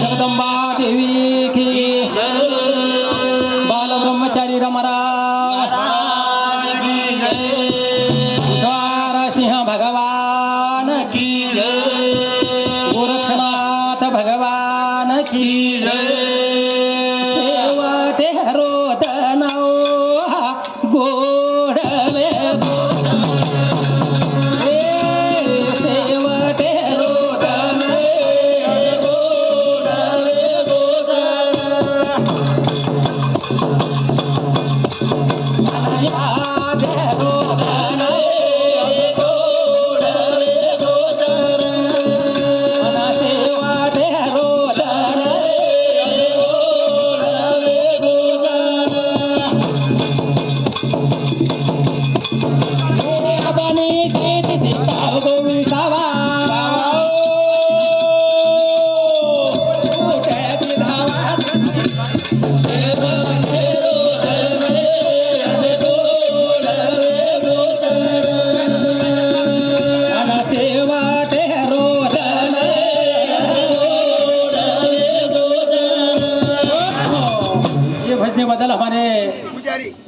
जगदंबा देवी की बालब्रह्मचारी रमराव सिंह भगवान की गोरक्षनाथ भगवान की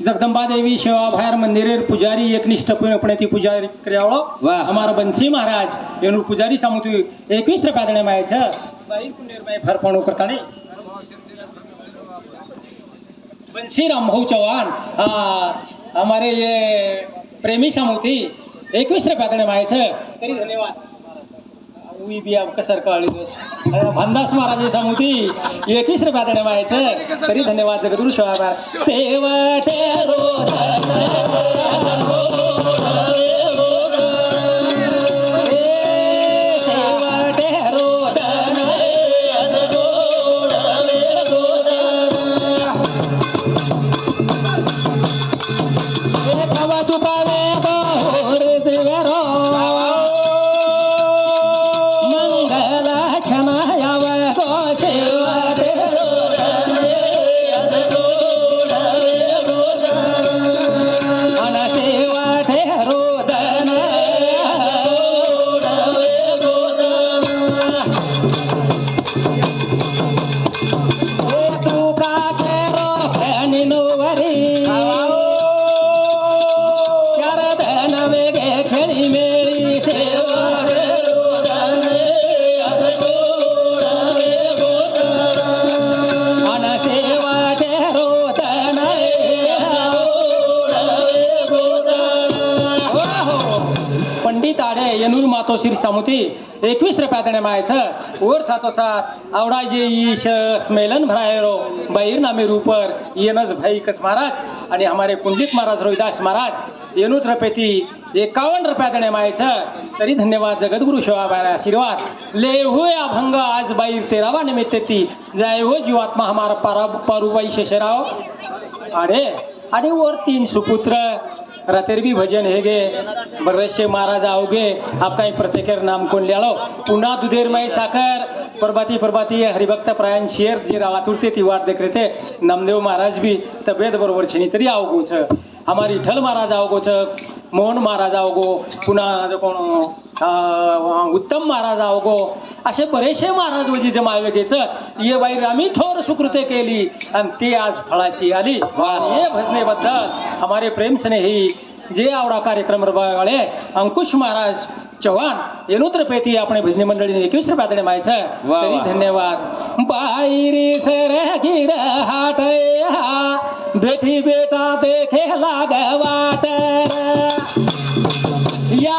जगदंबा देवी सेवा बाहर मंदिर पुजारी एकनिष्ठ पूर्णपणे ती पुजारी करावं हमारा बंसी महाराज एनु पुजारी सांगतो एकवीस रुपया देणे मायचं बाई पुणेर माय फार करता नाही। बंसी राम भाऊ चव्हाण हा हमारे ये प्रेमी समुती एकवीस रुपया देणे मायचं तरी धन्यवाद. उई बी अब कसर दिवस भंदास महाराज समुती एकवीस रुपया देणे मायचं तरी धन्यवाद जगदुरु शिवाबा सेवटे सेवटे शिरसामुती एकवीस रुपया देणे मायचं. वर सातोसात आवडाजी ईश स्मेलन भरायरो बाहेर नामे रूपर येनच भाईकच महाराज. आणि हमारे पुंडित महाराज रोहिदास महाराज येनूत रपेती एकावन्न रुपया देणे मायचं. तरी धन्यवाद जगद्गुरु शिवाबाई आशीर्वाद. लेहू या भंग आज बाईर तेरावा निमित्त ती. जय हो जीवात्मा हमारा पारा पारुबाई शेषराव अरे आणि वर तीन सुपुत्र. रातेरबी भजन हे गे। बरेचसे महाराज आवगे आपका काही प्रत्येकर नाम कोण लिहालो पुन्हा दुधेर माई साखर प्रभाती प्रभाती हरिभक्त प्रायण शेर जे रावातुरते ती वाट देख ते नामदेव महाराज भी तब्येत बरोबर छेनी तरी आवगो छ हमारी ठल महाराज आवगो छक मोहन महाराज आवगो पुन्हा कोण उत्तम महाराज आवगो असे बरेचसे महाराज वजी जमा ये बाई आम्ही थोर सुकृते केली आणि ती आज फळाशी आली. हे भजनेबद्दल हमारे प्रेम स्नेही जे आवडा कार्यक्रम वाले अंकुश महाराज चव्हाण येणोत्रपेती आपण भजनी मंडळी एकवीस रुपयाकडे मायचं धन्यवाद. बाईरी सर गिर हाट बेटी बेटा देखे लागवात या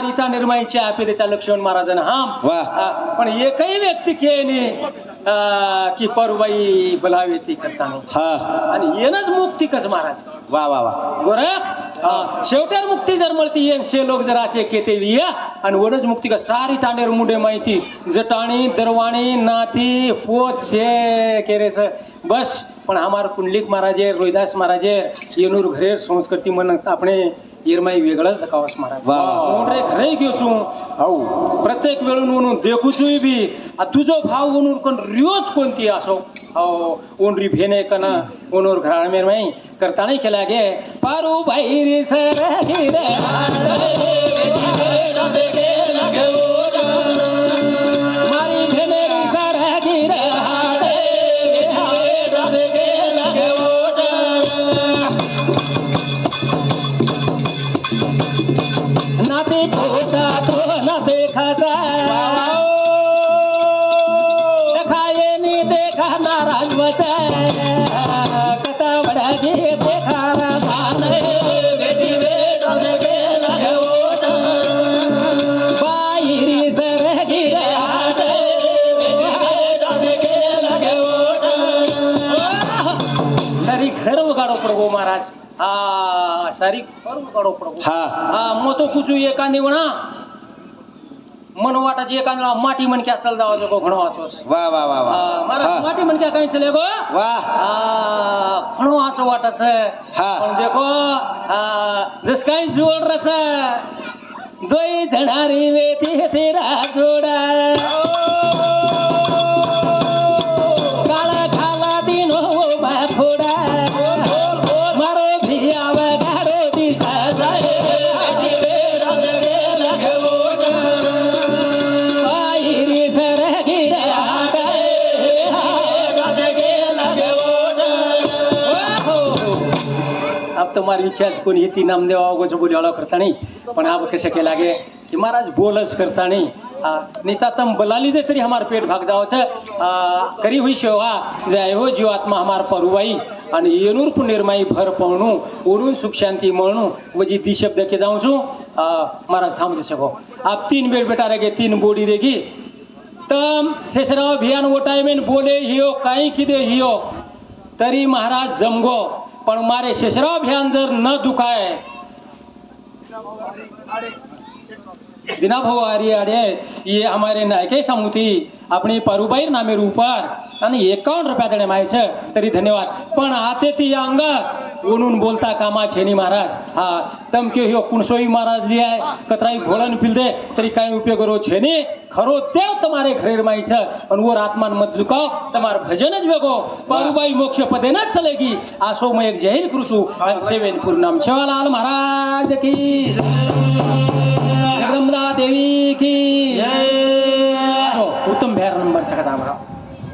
चारिता निर्मायची आपे त्याच्या लक्ष्मण महाराजांना. हा. पण एकही व्यक्ती केली कि की बोलावे ती करता हा. आणि येणच मुक्ती कस महाराज. वा वा वा. गोरख शेवट्यावर मुक्ती जर मळती येन शे लोक जर आचे केते विया आणि वडच मुक्ती का सारी तांडेर मुडे माहिती. जटाणी दरवाणी नाती पोत शे केरेच बस. पण हमार कुंडलिक महाराजे रोहिदास महाराजे येनूर घरेर संस्कृती म्हणत आपण इरमाई वेगळंच दकावास महाराज. वा. कोण रे खरे घेऊचू हो प्रत्येक वेळून म्हणून देखूचू बी आ तुझो भाव म्हणून कोण रिओच कोणती असो? हो ओनरी भेने कन ओनोर घरामेर माई करता नाही केला गे. पारू भाई रे सर हिरे महाराज. हा सारी तो कुचू एका निवणा मन वाटाची एका निवणा माटी मनक्या चल जावा जो घणो वाचोस वा वा हा. माटी मनक्या काही चले गो? वा. खणो वाचो वाटाच. हा. पण देखो जस काही जोड रस दोई झणारी वेती तेरा जोडा अब तो मारी इच्छा आहे कोणी ती नामदेव अवघच बोलावं करता नाही. पण अब कैसे के लागे कि महाराज बोलस करता नाही. आ, तम बलाली दे तरी हमार पेट भाग जावचं. आ, करी हुई शेवा जय हो जीव आत्मा हमार परुबाई आणि येनूर पुनिर्माई भर पावणू ओरून सुख शांती म्हणू वजी दी शब्द के जाऊं छू महाराज थांब सको आप तीन बेड बेटा रेगे तीन बोडी रेगी. तम शेषराव भियान वो टाइम बोले हियो काही किदे हियो. तरी महाराज जमगो. પણ મારે શેષરાવ ભ્યાંજર ન દુખાય દિનાભાવ આર્ય આડે એ અમારે નાયકે સમૂહથી આપણી પરુભાઈ નામે ઉપર અને એકાવન રૂપિયા તેણે માય છે તરી ધન્યવાદ પણ હાથેથી આ અંગત બોલતા કામા છે ની મહારાજ હા તમ કે ह्यो कुणसोई महाराज लिहाय कतराई घोळण पिलदे तरी काही उपयोग रो છે ની ખરો તેવ તમારે ઘરેર માઈ છે અને ઓર આત્માન મત ઝુકાવ તમાર ભજન જ વેગો પરુબાઈ મોક્ષ પદે ન ચલેગી આસો હું એક જાહેર કરું છું અને સેવેનપુર નામ શિવાલાલ મહારાજ કી જગદંબા દેવી કી જય